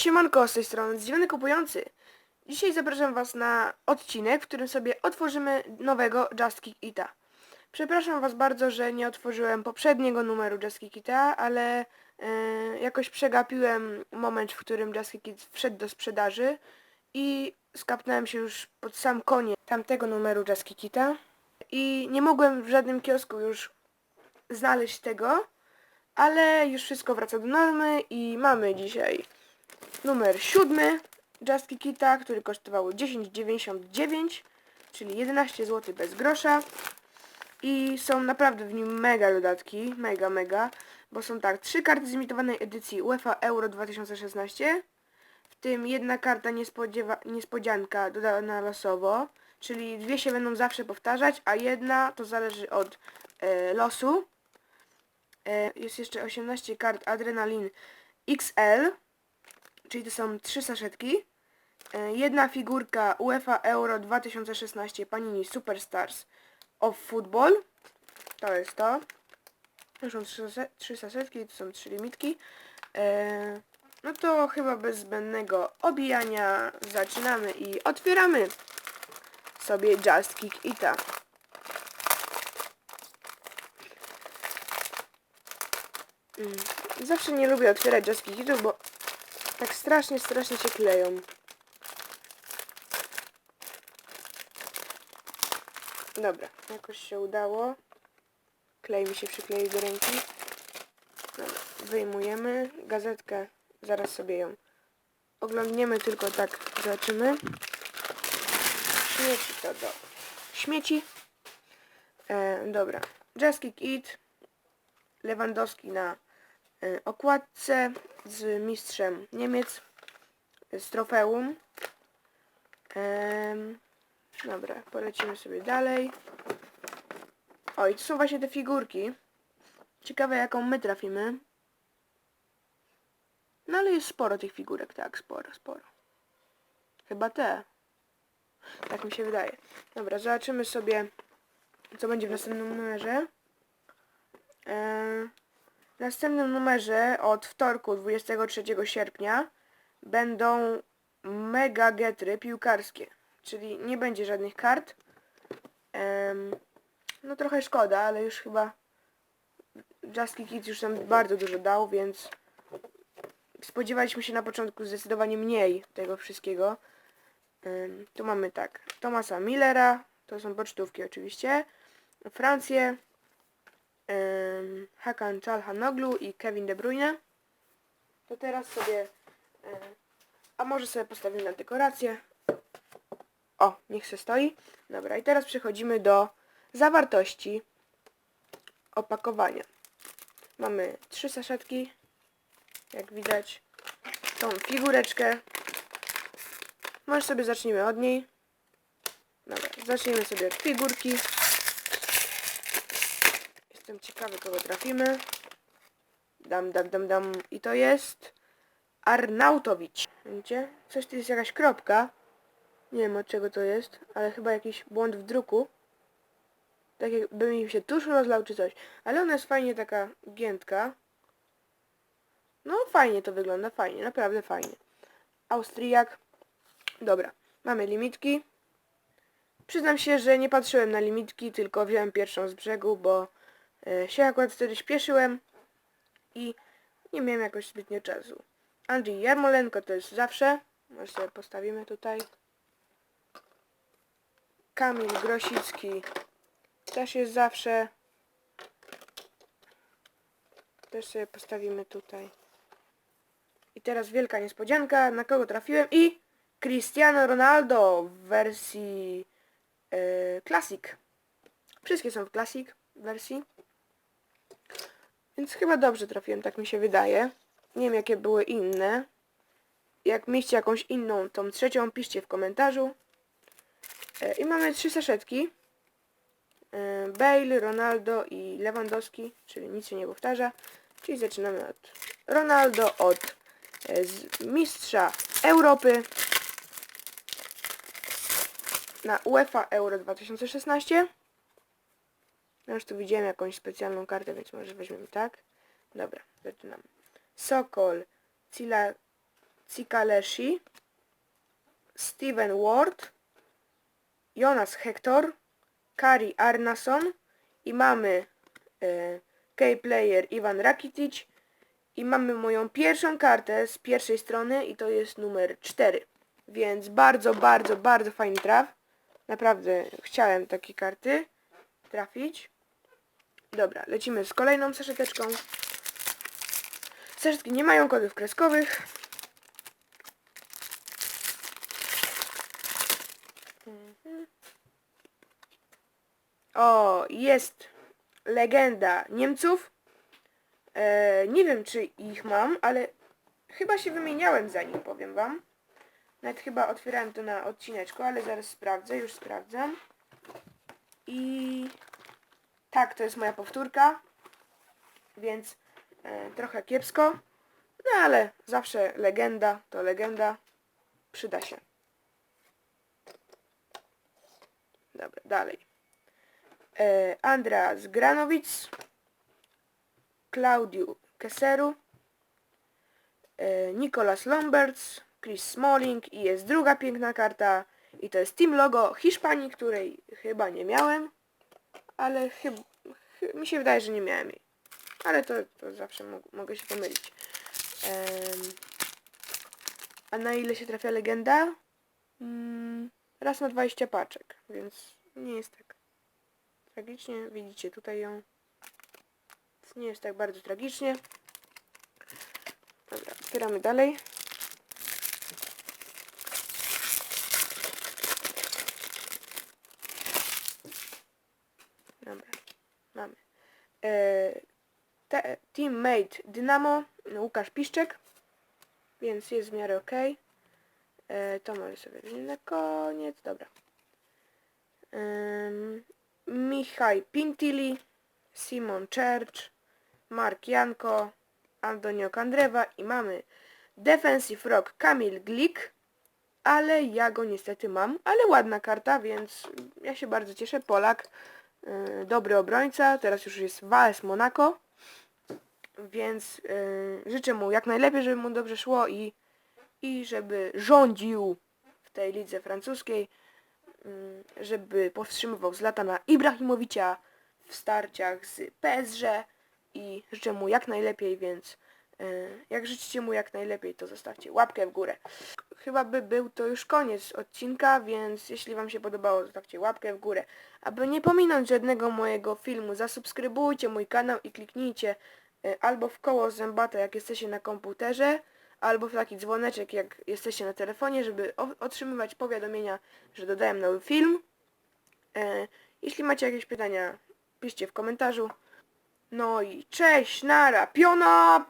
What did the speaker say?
Siemanko, z tej strony Zdziwiony Kupujący. Dzisiaj zapraszam Was na odcinek, w którym sobie otworzymy nowego Just Kick Ita. Przepraszam Was bardzo, że nie otworzyłem poprzedniego numeru Just Kick Ita, ale e, jakoś przegapiłem moment, w którym Just Kick It wszedł do sprzedaży i skapnąłem się już pod sam koniec tamtego numeru Just Kick Ita i nie mogłem w żadnym kiosku już znaleźć tego, ale już wszystko wraca do normy i mamy dzisiaj numer siódmy Just Kikita, który kosztował 10,99, czyli 11 zł bez grosza. I są naprawdę w nim mega dodatki, mega, mega, bo są tak, trzy karty z imitowanej edycji UEFA Euro 2016, w tym jedna karta niespodzianka dodana losowo, czyli dwie się będą zawsze powtarzać, a jedna to zależy od e, losu. E, jest jeszcze 18 kart Adrenalin XL, czyli to są trzy saszetki. E, Jedna figurka UEFA Euro 2016 Panini Superstars of Football. To jest to. To są trzy, trzy saszetki, to są trzy limitki. E, no to chyba bez zbędnego obijania zaczynamy i otwieramy sobie Just Kick Ita. Mm, Zawsze nie lubię otwierać Just Kick Itów, bo tak strasznie, strasznie się kleją. Dobra, jakoś się udało. Klej mi się przykleił do ręki. Dobra, wyjmujemy. Gazetkę, zaraz sobie ją oglądniemy, tylko tak zobaczymy. Śmieci to do śmieci. E, dobra, Just Kick It. Lewandowski na okładce z mistrzem Niemiec z trofeum. Em, dobra, polecimy sobie dalej. O, i to są właśnie te figurki. Ciekawe jaką my trafimy. No ale jest sporo tych figurek, tak, sporo, sporo. Chyba te. Tak mi się wydaje. Dobra, zobaczymy sobie, co będzie w następnym numerze. Eee, w następnym numerze od wtorku 23 sierpnia będą mega getry piłkarskie, czyli nie będzie żadnych kart. No trochę szkoda, ale już chyba Just Kick It już nam bardzo dużo dał, więc spodziewaliśmy się na początku zdecydowanie mniej tego wszystkiego. Tu mamy tak, Tomasa Millera, to są pocztówki oczywiście, Francję, Hakan Çalhanoğlu i Kevin De Bruyne. To teraz sobie, a może sobie postawimy na dekorację. O, niech se stoi. Dobra, i teraz przechodzimy do zawartości opakowania. Mamy trzy saszetki, jak widać, tą figureczkę. Może sobie zacznijmy od niej. Dobra, zacznijmy sobie od figurki. Jestem ciekawy, kogo trafimy. Dam, dam, dam, dam. I to jest Arnautowicz. Widzicie? Coś tu jest jakaś kropka. Nie wiem od czego to jest, ale chyba jakiś błąd w druku. Tak jakby mi się tusz rozlał czy coś. Ale ona jest fajnie taka giętka. No fajnie to wygląda, fajnie, naprawdę fajnie. Austriak. Dobra, mamy limitki. Przyznam się, że nie patrzyłem na limitki, tylko wziąłem pierwszą z brzegu, bo się akurat wtedy śpieszyłem i nie miałem jakoś zbytnio czasu. Andrzej Jarmolenko to jest zawsze. Może sobie postawimy tutaj. Kamil Grosicki też jest zawsze. Też sobie postawimy tutaj. I teraz wielka niespodzianka, na kogo trafiłem i Cristiano Ronaldo w wersji yy, Classic. Wszystkie są w Classic wersji. Więc chyba dobrze trafiłem, tak mi się wydaje. Nie wiem jakie były inne. Jak mieliście jakąś inną, tą trzecią, piszcie w komentarzu. E, I mamy trzy saszetki. E, Bale, Ronaldo i Lewandowski, czyli nic się nie powtarza. Czyli zaczynamy od Ronaldo, od e, mistrza Europy na UEFA Euro 2016. No już tu widziałem jakąś specjalną kartę, więc może weźmiemy tak. Dobra, zaczynamy. Sokol, Cila, Cikaleshi, Steven Ward, Jonas Hector, Kari Arnason i mamy e, K-Player Ivan Rakitic i mamy moją pierwszą kartę z pierwszej strony i to jest numer 4. Więc bardzo, bardzo, bardzo fajny traf. Naprawdę chciałem takie karty trafić. Dobra, lecimy z kolejną saszeteczką. Saszetki nie mają kodów kreskowych. O, jest legenda Niemców. E, nie wiem, czy ich mam, ale chyba się wymieniałem za nim, powiem wam. Nawet chyba otwierałem to na odcineczku, ale zaraz sprawdzę, już sprawdzam. I tak, to jest moja powtórka, więc e, trochę kiepsko, no ale zawsze legenda to legenda, przyda się. Dobra, dalej. E, Andreas Granowic, Claudiu Keseru, e, Nicolas Lomberts, Chris Smalling i jest druga piękna karta i to jest team logo Hiszpanii, której chyba nie miałem, ale chyba mi się wydaje, że nie miałem jej. Ale to, to zawsze mo mogę się pomylić. Em, a na ile się trafia legenda? Mm, raz na 20 paczek, więc nie jest tak tragicznie. Widzicie tutaj ją. Więc Nie jest tak bardzo tragicznie. Dobra, otwieramy dalej. Dobra, mamy. E, te, teammate Dynamo, Łukasz Piszczek, więc jest w miarę ok. E, to może sobie wziąć na koniec, dobra. Ym, Michaj Pintili, Simon Church, Mark Janko, Antonio Kandrewa i mamy Defensive Rock Kamil Glik, ale ja go niestety mam, ale ładna karta, więc ja się bardzo cieszę. Polak, yy, dobry obrońca, teraz już jest w AS Monaco, więc yy, życzę mu jak najlepiej, żeby mu dobrze szło i, i żeby rządził w tej lidze francuskiej, yy, żeby powstrzymywał Zlatana Ibrahimowicza w starciach z PSG i życzę mu jak najlepiej, więc yy, jak życzycie mu jak najlepiej, to zostawcie łapkę w górę. Chyba by był to już koniec odcinka, więc jeśli Wam się podobało, zostawcie łapkę w górę. Aby nie pominąć żadnego mojego filmu, zasubskrybujcie mój kanał i kliknijcie y, albo w koło zębate, jak jesteście na komputerze, albo w taki dzwoneczek, jak jesteście na telefonie, żeby otrzymywać powiadomienia, że dodałem nowy film. E, Jeśli macie jakieś pytania, piszcie w komentarzu. No i cześć, nara, piona!